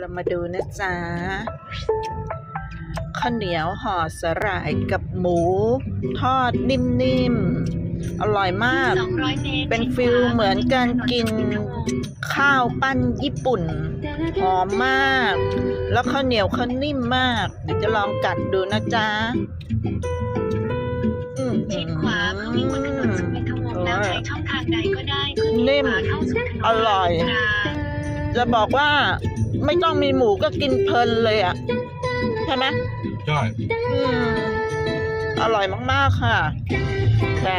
เรามาดูนะจ๊ะข้าวเหนียวห่อสาหร่ายกับหมู ทอดนิ่มๆ อร่อยมาก200เมตรเป็นฟิลเหมือนการกินข้าวปั้นญี่ปุ่น หอมมาก แล้วข้าวเหนียวเขานิ่มมาก เดี๋ยวจะลองกัดดูนะจ๊ะอืมชิดขวาเพื่อวิ่งบนถนนสุวินทวงศ์แล้วใช้ช่องทางใดก็ได้เพื่อนิ่เลี้ยวมขวาเข้าสู่ถนนอร่อยรามจะบอกว่า ไม่ต้องมีหมูก็กินเพลินเลยอะ ใช่ไหมใช่อืมอร่อยมากๆค่ะ แต่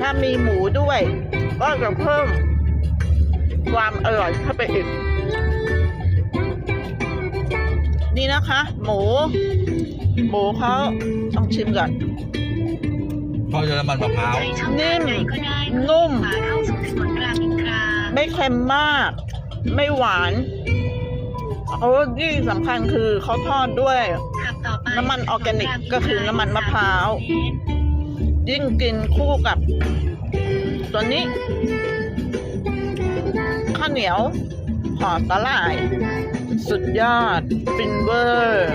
ถ้ามีหมูด้วย ก็จะเพิ่ม ความอร่อยเข้าไปอีก นี่นะคะ หมู หมูเขาต้องชิมก่อนเพราะจะน้ำมันมะพร้าวใช้ช่องทางใดก็ได้เพื่อนุ่มเลี้ยวขวาเข้าสู่ถนนรามอินทราไม่เค็มมาก ไม่หวาน เขาที่สำคัญคือเขาทอดด้วยขับต่อไปน้ำมันออร์แกนิกก็คือน้ำมันมะพร้าวเมตรยิ่งกินคู่กับ ตัวนี้ ข้าวเหนียวห่อสาหร่าย สุดยอดฟินเวอร์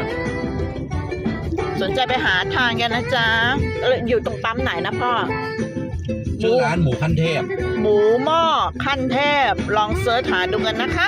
สนใจไปหาทานกันนะจ๊ะเอ่ออยู่ตรงปั๊มไหนนะพ่อชื่อร้านหมูขั้นเทพ หมูหม้อขั้นเทพ ลองเสิร์ชหาดูกันนะคะ